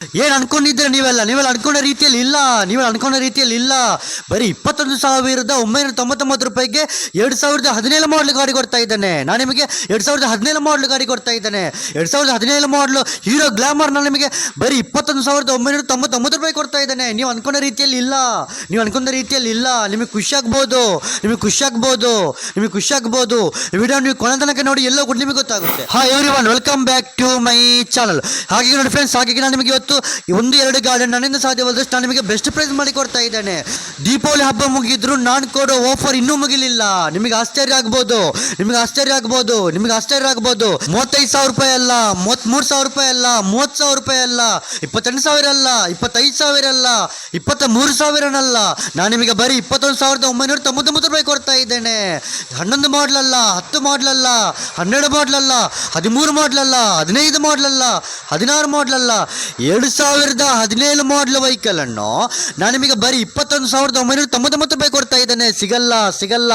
ಏನ್ ಅನ್ಕೊಂಡಿದ್ರೆ ನೀವೆಲ್ಲ? ನೀವೆಲ್ಲ ಅನ್ಕೊಂಡ ರೀತಿಯಲ್ಲಿ ಇಲ್ಲ. ನೀವೆಲ್ಲ ಅನ್ಕೊಂಡ ರೀತಿಯಲ್ಲಿ ಇಲ್ಲ. ಬರೀ ಇಪ್ಪತ್ತೊಂದು ಸಾವಿರದ ಒಂಬೈನೂರ ತೊಂಬತ್ತೊಂಬತ್ತು ರೂಪಾಯಿಗೆ ಎರಡು ಸಾವಿರದ ಹದಿನೇಳು ಮಾಡಲ್ ಗಾಡಿ ಕೊಡ್ತಾ ಇದ್ದಾನೆ. ನಾನು ನಿಮಗೆ ಎರಡು ಸಾವಿರದ ಹದಿನೇಳು ಮಾಡಲ್ ಗಾಡಿ ಕೊಡ್ತಾ ಇದ್ದಾನೆ. ಎರಡು ಸಾವಿರದ ಹದಿನೇಳು ಮಾಡಲು ಹೀರೋ ಗ್ಲಾಮರ್ ನಾನು ನಿಮಗೆ ಬರೀ ಇಪ್ಪತ್ತೊಂದು ಸಾವಿರದ ಒಂಬೈನೂರ ತೊಂಬತ್ತೊಂಬತ್ತು ರೂಪಾಯಿ ಕೊಡ್ತಾ ಇದ್ದಾನೆ. ನೀವು ಅನ್ಕೊಂಡ ರೀತಿಯಲ್ಲಿ ಇಲ್ಲ. ನೀವು ಅನ್ಕೊಂಡ ರೀತಿಯಲ್ಲಿ ಇಲ್ಲ. ನಿಮಗೆ ಖುಷಿ ಆಗ್ಬೋದು ನಿಮಗೆ ಖುಷಿ ಆಗ್ಬೋದು ನಿಮಗೆ ಖುಷಿ ಆಗ್ಬೋದು ವಿಡಿಯೋ ನೀವು ಕೊನೆ ತನಕ ನೋಡಿ ಎಲ್ಲೋ ಕೂಡ ನಿಮಗೆ ಗೊತ್ತಾಗುತ್ತೆ. ಹಾ everyone welcome back to my channel ಹಾಗೆ ನೋಡಿ ಫ್ರೆಂಡ್ಸ್ ಹಾಗೆ ನಾನು ನಿಮಗೆ ಇವತ್ತು ಒಂದು ಎರಡು ಗಾಡಿ ನನ್ನಿಂದ ಸಾಧ್ಯವಾದಷ್ಟು ನಾನು ನಿಮಗೆ ಬೆಸ್ಟ್ ಪ್ರೈಸ್ ಮಾಡಿ ಕೊಡ್ತಾ ಇದ್ದೇನೆ. ದೀಪಾವಳಿ ಹಬ್ಬ ಮುಗಿದ್ರು ನಾನು ಕೊಡೋ ಆಫರ್ ಇನ್ನೂ ಮುಗಿಲಿಲ್ಲ. ನಿಮಗೆ ಆಶ್ಚರ್ಯ ಆಗ್ಬೋದು. ನಿಮಗೆ ಆಶ್ಚರ್ಯ ಆಗ್ಬೋದು. ನಿಮಗೆ ಆಶ್ಚರ್ಯ ಆಗ್ಬೋದು. ಮೂವತ್ತೈದು ಸಾವಿರ ರೂಪಾಯಿ ಅಲ್ಲ ಮೂವತ್ತ್ಮೂರು ಸಾವಿರ ರೂಪಾಯಿ ಅಲ್ಲ, ಮೂವತ್ತು ಸಾವಿರ ರೂಪಾಯಿ ಅಲ್ಲ, ಇಪ್ಪತ್ತೆಂಟು ಸಾವಿರ ಅಲ್ಲ, ಇಪ್ಪತ್ತೈದು ಸಾವಿರ ಅಲ್ಲ ಇಪ್ಪತ್ತ ಮೂರು ಸಾವಿರನಲ್ಲ. ನಾನು ನಿಮಗೆ ಬರೀ ಇಪ್ಪತ್ತೊಂದು ಸಾವಿರದ ಒಂಬೈನೂರ ತೊಂಬತ್ತೊಂಬತ್ತು ರೂಪಾಯಿ ಕೊಡ್ತಾ ಇದ್ದೇನೆ. ಹನ್ನೊಂದು ಮಾಡಲಲ್ಲ ಹತ್ತು ಮಾಡಲಲ್ಲ ಹನ್ನೆರಡು ಮಾಡಲಲ್ಲ ಹದಿಮೂರು ಮಾಡಲಲ್ಲ ಹದಿನೈದು ಮಾಡಲಲ್ಲ ಹದಿನಾರು ಮಾಡಲಲ್ಲ ಎರಡು ಸಾವಿರದ ಹದಿನೇಳು ಮಾಡಲ್ ವೆಹಿಕಲನ್ನು ನಾನು ನಿಮಗೆ ಬರೀ ಇಪ್ಪತ್ತೊಂದು ಸಾವಿರದ ಒಂಬೈನೂರ ತೊಂಬತ್ತೊಂಬತ್ತು ರೂಪಾಯಿ ಕೊಡ್ತಾ ಇದ್ದಾನೆ. ಸಿಗಲ್ಲ ಸಿಗಲ್ಲ.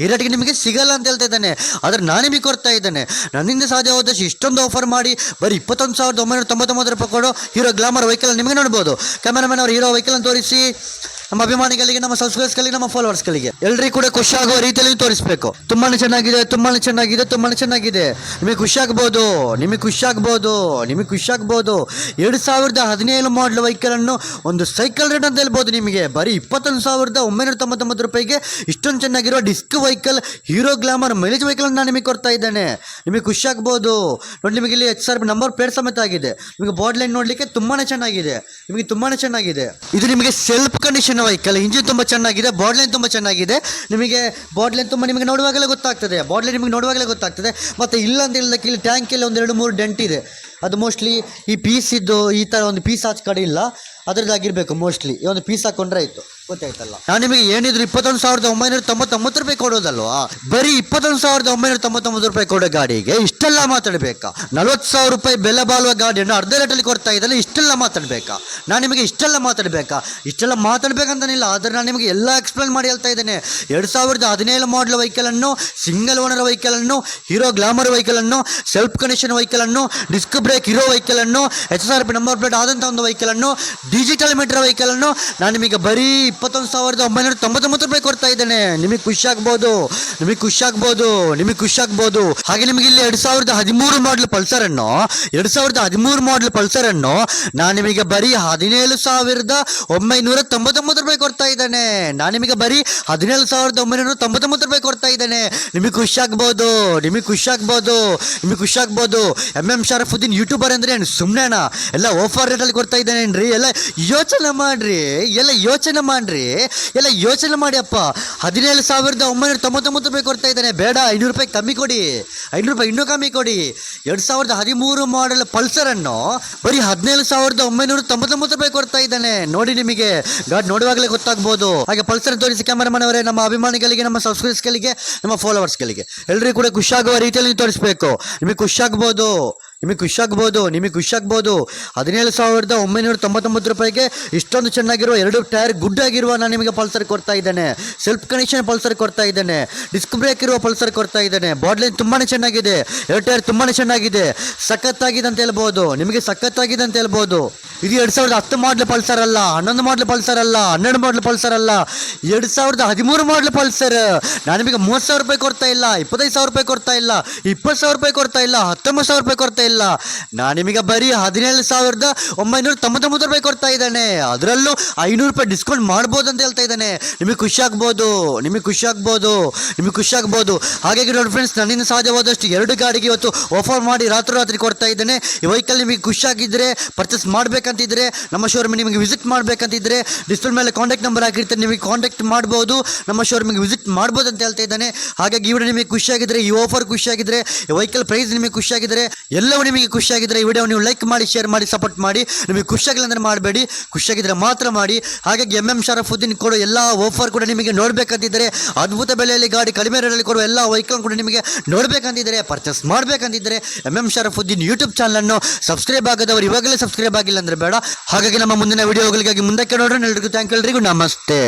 ಈ ನಿಮಗೆ ಸಿಗಲ್ಲ ಅಂತ ಹೇಳ್ತಾ ಇದ್ದಾನೆ. ಆದರೆ ನಾನು ನಿಮಗೆ ಕೊಡ್ತಾ ಇದ್ದಾನೆ. ನನ್ನಿಂದ ಸಾಧ್ಯವಾದಷ್ಟು ಇಷ್ಟೊಂದು ಆಫರ್ ಮಾಡಿ, ಬರೀ ಇಪ್ಪತ್ತೊಂದು ಸಾವಿರದ ಒಂಬೈನೂರ ತೊಂಬತ್ತೊಂಬತ್ತು ರೂಪಾಯಿ ಕೊಡು ಹೀರೋ ಗ್ಲಾಮರ್ ವೆಹಿಕಲ್ ನಿಮಗೆ ನೋಡ್ಬೋದು. ಕ್ಯಾಮರಾಮನ್ ಅವರು ಹೀರೋ ವೆಹಿಕಲ್ ತೋರಿಸಿ. ನಮ್ಮ ಅಭಿಮಾನಿಗಳಿಗೆ, ನಮ್ಮ ಸಬ್ಸ್ಕ್ರೈಬರ್ಸ್ಗಳಿಗೆ ನಮ್ಮ ಫಾಲೋವರ್ಸ್ಗಳಿಗೆ ಎಲ್ಲರಿಗೂ ಕೂಡ ಖುಷಿ ಆಗುವ ರೀತಿಯಲ್ಲಿ ತೋರಿಸಬೇಕು. ತುಂಬಾನೇ ಚೆನ್ನಾಗಿದೆ ತುಂಬಾನೇ ಚೆನ್ನಾಗಿದೆ ತುಂಬಾನೇ ಚೆನ್ನಾಗಿದೆ. ನಿಮಗೆ ಖುಷಿ ಆಗ್ಬೋದು ನಿಮಗೆ ಖುಷಿ ಆಗ್ಬೋದು ನಿಮಗೆ ಖುಷಿ ಆಗ್ಬೋದು ಎರಡು ಸಾವಿರದ ಹದಿನೇಳು ಮಾಡಲ್ ವೆಹಿಕಲ್ ಅನ್ನು ಒಂದು ಸೈಕಲ್ ರೇಟ್ ಅಂತ ಹೇಳ್ಬೋದು ನಿಮಗೆ. ಬರೀ ಇಪ್ಪತ್ತೊಂದು ಸಾವಿರದ ಒಂಬೈನೂರ ತೊಂಬತ್ತೊಂಬತ್ತು ರೂಪಾಯಿಗೆ ಇಷ್ಟೊಂದು ಚೆನ್ನಾಗಿರೋ disc vehicle Hero Glamour mileage vehicle ನಾನು ನಿಮಗೆ ಕೊಡ್ತಾ ಇದ್ದೇನೆ. ನಿಮಗೆ ಖುಷಿ ಆಗ್ಬೋದು. ನೋಡಿ, ನಿಮಗೆ ಇಲ್ಲಿ ಎಚ್ ಆರ್ ನಂಬರ್ ಪ್ಲೇಟ್ ಸಮೇತ ಆಗಿದೆ. ನಿಮಗೆ ಬಾಡಿ ಲೈನ್ ನೋಡಲಿಕ್ಕೆ ತುಂಬಾ ಚೆನ್ನಾಗಿದೆ. ನಿಮಗೆ ತುಂಬಾ ಚೆನ್ನಾಗಿದೆ. ಇದು ನಿಮಗೆ ಸೆಲ್ಫ್ ಕಂಡೀಷನ್ ವೈಕಲ್ ಇಂಜಿನ್ ತುಂಬ ಚೆನ್ನಾಗಿದೆ ಬಾಡಿ ಲೈನ್ ತುಂಬ ಚೆನ್ನಾಗಿದೆ. ನಿಮಗೆ ಬಾಡಿ ಲೈನ್ ತುಂಬ ನಿಮಗೆ ನೋಡುವಾಗಲೇ ಗೊತ್ತಾಗ್ತದೆ. ಬಾಡಿ ಲೈನ್ ನಿಮಗೆ ನೋಡುವಾಗಲೇ ಗೊತ್ತಾಗ್ತದೆ. ಮತ್ತು ಇಲ್ಲ ಅಂತ ಹೇಳಿದಕ್ಕೆ ಇಲ್ಲಿ ಟ್ಯಾಂಕಲ್ಲಿ ಒಂದು ಎರಡು ಮೂರು ಡೆಂಟ್ ಇದೆ. ಅದು ಮೋಸ್ಟ್ಲಿ ಈ ಪೀಸ್ ಇದ್ದು ಈ ಥರ ಒಂದು ಪೀಸ್ ಆಚ ಕಡೆ ಇಲ್ಲ ಅದರದ್ದಾಗಿರಬೇಕು ಮೋಸ್ಟ್ಲಿ ಈ ಒಂದು ಪೀಸ್ ಹಾಕೊಂಡ್ರೆ ಆಯಿತು. ಗೊತ್ತಾಯ್ತಲ್ಲ ನಾನು ನಿಮಗೆ ಏನಿದ್ರು ಇಪ್ಪತ್ತೊಂದು ಸಾವಿರದ ಒಂಬೈನೂರ ತೊಂಬತ್ತೊಂಬತ್ತು ರೂಪಾಯಿ ಕೊಡೋದಲ್ವಾ? ಬರೀ ಇಪ್ಪತ್ತೊಂದು ಸಾವಿರದ ಒಂಬೈನೂರ ತೊಂಬತ್ತೊಂಬತ್ತು ರೂಪಾಯಿ ಕೊಡೋ ಗಾಡಿಗೆ ಇಷ್ಟೆಲ್ಲ ಮಾತಾಡಬೇಕಾ? ನಲ್ವತ್ತು ಸಾವಿರ ರೂಪಾಯಿ ಬೆಲೆ ಬಾಳುವ ಗಾಡಿಯನ್ನು ಅರ್ಧ ರೇಟಲ್ಲಿ ಕೊಡ್ತಾ ಇದ್ದಲ್ಲ ಇಷ್ಟೆಲ್ಲ ಮಾತಾಡಬೇಕಾ? ನಾನು ನಿಮಗೆ ಇಷ್ಟೆಲ್ಲ ಮಾತಾಡಬೇಕಾ? ಇಷ್ಟೆಲ್ಲ ಮಾತಾಡ್ಬೇಕಂತನಿಲ್ಲ ಆದರೆ ನಾನು ನಿಮಗೆ ಎಲ್ಲ ಎಕ್ಸ್ಪ್ಲೇನ್ ಮಾಡಿ ಹೇಳ್ತಾ ಇದ್ದೇನೆ. ಎರಡು ಸಾವಿರದ ಹದಿನೇಳು ಮಾಡಲ್ ವೆಹಿಕಲನ್ನು ಸಿಂಗಲ್ ಓನರ್ ವೆಹಿಕಲನ್ನು ಹೀರೋ ಗ್ಲಾಮರ್ ವೆಹಿಕಲನ್ನು ಸೆಲ್ಫ್ ಕನೆಕ್ಷನ್ ವೆಹಿಕಲನ್ನು disc brake Hero ವೆಹಿಕಲನ್ನು H S R P number plate ಆದಂಥ ಒಂದು ವೆಹಿಕಲನ್ನು ಡಿಜಿಟಲ್ ಮೀಟರ್ ವೆಹಿಕಲನ್ನು ನಾನು ನಿಮಗೆ ಬರೀ ಇಪ್ಪತ್ತೊಂದು ಸಾವಿರದ ಒಂಬೈನೂರ ತೊಂಬತ್ತೊಂಬತ್ತು ರೂಪಾಯಿ ಕೊಡ್ತಾ ಇದ್ದಾನೆ. ನಿಮಗೆ ಖುಷಿ ಆಗ್ಬೋದು. ನಿಮಗೆ ಖುಷಿ ಆಗ್ಬೋದು. ನಿಮಗೆ ಖುಷಿ ಆಗ್ಬೋದು. ಹಾಗೆ ನಿಮಗೆ ಇಲ್ಲಿ ಎರಡು ಸಾವಿರದ ಹದಿಮೂರು ಮಾಡಲ್ ಪಲ್ಸರ್ ಅನ್ನು, ಎರಡು ಸಾವಿರದ ಹದಿಮೂರು ಮಾಡಲ್ ಪಲ್ಸರ್ ಅನ್ನು ನಾನು ನಿಮಗೆ ಬರೀ ಹದಿನೇಳು ಸಾವಿರದ ಒಂಬೈನೂರ ತೊಂಬತ್ತೊಂಬತ್ತು ರೂಪಾಯಿ ಕೊಡ್ತಾ ಇದ್ದಾನೆ. ನಾನು ನಿಮಗೆ ಬರೀ ಹದಿನೇಳು ಸಾವಿರದ ಒಂಬೈನೂರ ತೊಂಬತ್ತೊಂಬತ್ತು ರೂಪಾಯಿ ಕೊಡ್ತಾ ಇದ್ದೇನೆ, ನಿಮಗೆ ಖುಷಿ ಆಗ್ಬೋದು, ನಿಮಗೆ ಖುಷಿ ಆಗ್ಬೋದು, ನಿಮಗೆ ಖುಷಿ ಆಗ್ಬೋದು. ಎಂ ಎಂ ಶರಫುದ್ದೀನ್ ಯೂಟ್ಯೂಬರ್ ಅಂದ್ರೆ ಏನು ಸುಮ್ಮನೆಣ ಎಲ್ಲ ಆಫರ್ ರೇಟಲ್ಲಿ ಕೊಡ್ತಾ ಇದ್ದಾನೇನ್ರಿ ಎಲ್ಲ ಯೋಚನೆ ಮಾಡ್ರಿ, ಎಲ್ಲ ಯೋಚನೆ ಮಾಡ್ರಿ, ಎಲ್ಲ ಯೋಚನೆ ಮಾಡಿ ಅಪ್ಪ. ಹದಿನೇಳು ಸಾವಿರದ ಒಂಬೈನೂರ ತೊಂಬತ್ತೊಂಬತ್ತು ರೂಪಾಯಿ ಕೊಡ್ತಾ ಇದ್ದಾನೆ. ಬೇಡ, ಐನೂರು ರೂಪಾಯಿ ಕಮ್ಮಿ ಕೊಡಿ, ಐನೂರು ರೂಪಾಯಿ ಇನ್ನೂ ಕಮ್ಮಿ ಕೊಡಿ. ಎರಡು ಸಾವಿರದ ಹದಿಮೂರು ಮಾಡೆಲ್ ಪಲ್ಸರನ್ನು ಬರೀ ಹದಿನೇಳು ಸಾವಿರದ ಒಂಬೈನೂರ ತೊಂಬತ್ತೊಂಬತ್ತು ರೂಪಾಯಿ ಕೊಡ್ತಾ ಇದ್ದಾನೆ. ನೋಡಿ ನಿಮಗೆ. ಗಾಡಿ, ನೋಡುವಾಗಲೇ ಗೊತ್ತಾಗ್ಬೋದು. ಹಾಗೆ ಪಲ್ಸರ್ ತೋರಿಸಿ ಕ್ಯಾಮರಾಮನ್ ಅವರೇ ನಮ್ಮ ಅಭಿಮಾನಿಗಳಿಗೆ, ನಮ್ಮ ಸಬ್ಸ್ಕ್ರೈಬರ್ಸ್ಗಳಿಗೆ ನಮ್ಮ ಫಾಲೋವರ್ಸ್ಗಳಿಗೆ ಎಲ್ಲರಿಗೂ ಕೂಡ ಖುಷಿಯಾಗುವ ರೀತಿಯಲ್ಲಿ ತೋರಿಸ್ಬೇಕು. ನಿಮಗೆ ಖುಷಿ ಆಗ್ಬೋದು ನಿಮಗೆ ಖುಷಿಯಾಗ್ಬೋದು ನಿಮಗೆ ಖುಷಿಯಾಗ್ಬೋದು ಹದಿನೇಳು ಸಾವಿರದ ಒಂಬೈನೂರ ತೊಂಬತ್ತೊಂಬತ್ತು ರೂಪಾಯಿಗೆ ಇಷ್ಟೊಂದು ಚೆನ್ನಾಗಿರುವ ಎರಡು ಟೈರ್ ಗುಡ್ ಆಗಿರುವ ನಾನು ನಿಮಗೆ ಪಲ್ಸರ್ ಕೊಡ್ತಾ ಇದ್ದೇನೆ. ಸೆಲ್ಫ್ ಕನೆಕ್ಷನ್ ಪಲ್ಸರ್ ಕೊಡ್ತಾ ಇದ್ದೇನೆ. ಡಿಸ್ಕ್ ಬ್ರೇಕ್ ಇರುವ ಪಲ್ಸರ್ ಕೊಡ್ತಾ ಇದ್ದೇನೆ. ಬಾಡ್ಲೈನ್ ತುಂಬಾ ಚೆನ್ನಾಗಿದೆ. ಎರಡು ಟೈರ್ ತುಂಬಾ ಚೆನ್ನಾಗಿದೆ. ಸಖತ್ತಾಗಿದೆ ಅಂತ ಹೇಳ್ಬೋದು. ನಿಮಗೆ ಸಖತ್ತಾಗಿದೆ ಅಂತ ಹೇಳ್ಬೋದು. ಇದು ಎರಡು ಸಾವಿರದ ಹತ್ತು ಮಾಡಲ್ ಪಲ್ಸರ್ ಅಲ್ಲ, ಹನ್ನೊಂದು ಮಾಡಲ್ ಪಲ್ಸರ್ ಅಲ್ಲ, ಹನ್ನೆರಡು ಮಾಡಲ್ ಪಲ್ಸರ್ ಅಲ್ಲ. ಎರಡು ಸಾವಿರದ ಹದಿಮೂರು ಮಾಡಲ್ ಪಲ್ಸರ್. ನಾನು ನಿಮಗೆ ಮೂವತ್ತು ಸಾವಿರ ರೂಪಾಯಿ ಕೊಡ್ತಾ ಇಲ್ಲ, ಇಪ್ಪತ್ತೈದು ಸಾವಿರ ರೂಪಾಯಿ ಕೊಡ್ತಾ ಇಲ್ಲ, ಇಪ್ಪತ್ತು ಸಾವಿರ ರೂಪಾಯಿ ಕೊಡ್ತಾ ಇಲ್ಲ, ಹತ್ತೊಂಬತ್ತು ಸಾವಿರ ರೂಪಾಯಿ ಕೊಡ್ತಾ ಇಲ್ಲ ನಾನು ನಿಮಗೆ ಬರೀ ಹದಿನೇಳು ಸಾವಿರದ ಒಂಬೈನೂರ ತೊಂಬತ್ತೊಂಬತ್ತು ರೂಪಾಯಿ ಕೊಡ್ತಾ ಇದ್ದಾನೆ. ಅದರಲ್ಲೂ ಐನೂರು ರೂಪಾಯಿ ಡಿಸ್ಕೌಂಟ್ ಮಾಡ್ಬೋದು ಅಂತ ಹೇಳ್ತಾ ಇದ್ದಾನೆ. ನಿಮಗೆ ಖುಷಿ ಆಗ್ಬೋದು, ನಿಮಗೆ ಖುಷಿ ಆಗ್ಬೋದು, ನಿಮಗೆ ಖುಷಿ ಆಗ್ಬೋದು. ಹಾಗಾಗಿ ನೋಡಿ ಫ್ರೆಂಡ್ಸ್ ನನ್ನಿಂದ ಸಾಧ್ಯವಾದಷ್ಟು ಎರಡು ಗಾಡಿಗೆ ಇವತ್ತು ಆಫರ್ ಮಾಡಿ ರಾತ್ರಿ ರಾತ್ರಿ ಕೊಡ್ತಾ ಇದ್ದಾನೆ. ಈ ವೆಹಿಕಲ್ ನಿಮಗೆ ಖುಷಿ ಆಗಿದ್ದರೆ ಪರ್ಚೇಸ್ ಮಾಡಬೇಕಂತಿದ್ರೆ, ನಮ್ಮ ಶೋರೂಮ್ ನಿಮಗೆ ವಿಸಿಟ್ ಮಾಡಬೇಕಂತಿದ್ರೆ ಡಿಸ್ಪ್ಲೇ ಮೇಲೆ ಕಾಂಟ್ಯಾಕ್ಟ್ ನಂಬರ್ ಹಾಕಿರ್ತಾರೆ ನಿಮಗೆ ಕಾಂಟ್ಯಾಕ್ಟ್ ಮಾಡ್ಬೋದು, ನಮ್ಮ ಶೋರೂಮಿಗೆ ವಿಸಿಟ್ ಮಾಡ್ಬೋದು ಅಂತ ಹೇಳ್ತಾ ಇದ್ದಾನೆ. ಹಾಗಾಗಿ ಇವರು ನಿಮಗೆ ಖುಷಿಯಾಗಿದ್ದರೆ ಈ ಆಫರ್ ಖುಷಿಯಾಗಿದ್ದರೆ ವೆಹಿಕಲ್ ಪ್ರೈಸ್ ನಿಮಗೆ ಖುಷಿಯಾಗಿದ್ದರೆ ಎಲ್ಲವೂ ನಿಮಗೆ ಖುಷಿಯಾಗಿದ್ದರೆ ಈ ವಿಡಿಯೋ ನೀವು ಲೈಕ್ ಮಾಡಿ, ಶೇರ್ ಮಾಡಿ, ಸಪೋರ್ಟ್ ಮಾಡಿ. ನಿಮಗೆ ಖುಷಿಯಾಗಿಲ್ಲ ಅಂದರೆ ಮಾಡಬೇಡಿ. ಖುಷಿಯಾಗಿದ್ದರೆ ಮಾತ್ರ ಮಾಡಿ. ಹಾಗಾಗಿ ಎಂ ಎಂ ಶರಫುದ್ದೀನ್ ಕೊಡೋ ಎಲ್ಲ ಆಫರ್ ಕೂಡ ನಿಮಗೆ ನೋಡಬೇಕಂತಿದ್ದರೆ, ಅದ್ಭುತ ಬೆಲೆಯಲ್ಲಿ ಗಾಡಿ, ಕಡಿಮೆ ರೇಟಲ್ಲಿ ಕೊಡುವ ಎಲ್ಲ ವೆಹಿಕಲ್ ಕೂಡ ನಿಮಗೆ ನೋಡಬೇಕಂತಿದ್ದರೆ ಪರ್ಚೇಸ್ ಮಾಡಬೇಕಂತಿದ್ದರೆ ಎಂ ಎಂ ಶರಫುದ್ದೀನ್ ಯೂಟ್ಯೂಬ್ ಚಾನಲನ್ನು ಸಬ್ಸ್ಕ್ರೈಬ್ ಆಗದವರು ಇವಾಗಲೇ ಸಬ್ಸ್ಕ್ರೈಬ್ ಆಗಿಲ್ಲ ಅಂದರೆ ಬೇಡ. ಹಾಗಾಗಿ ನಮ್ಮ ಮುಂದಿನ ವಿಡಿಯೋಗಳಿಗಾಗಿ ಮುಂದಕ್ಕೆ ನೋಡೋಣ ಎಲ್ರಿಗೂ ಥ್ಯಾಂಕ್ ಎಲ್ರಿಗೂ ನಮಸ್ತೆ.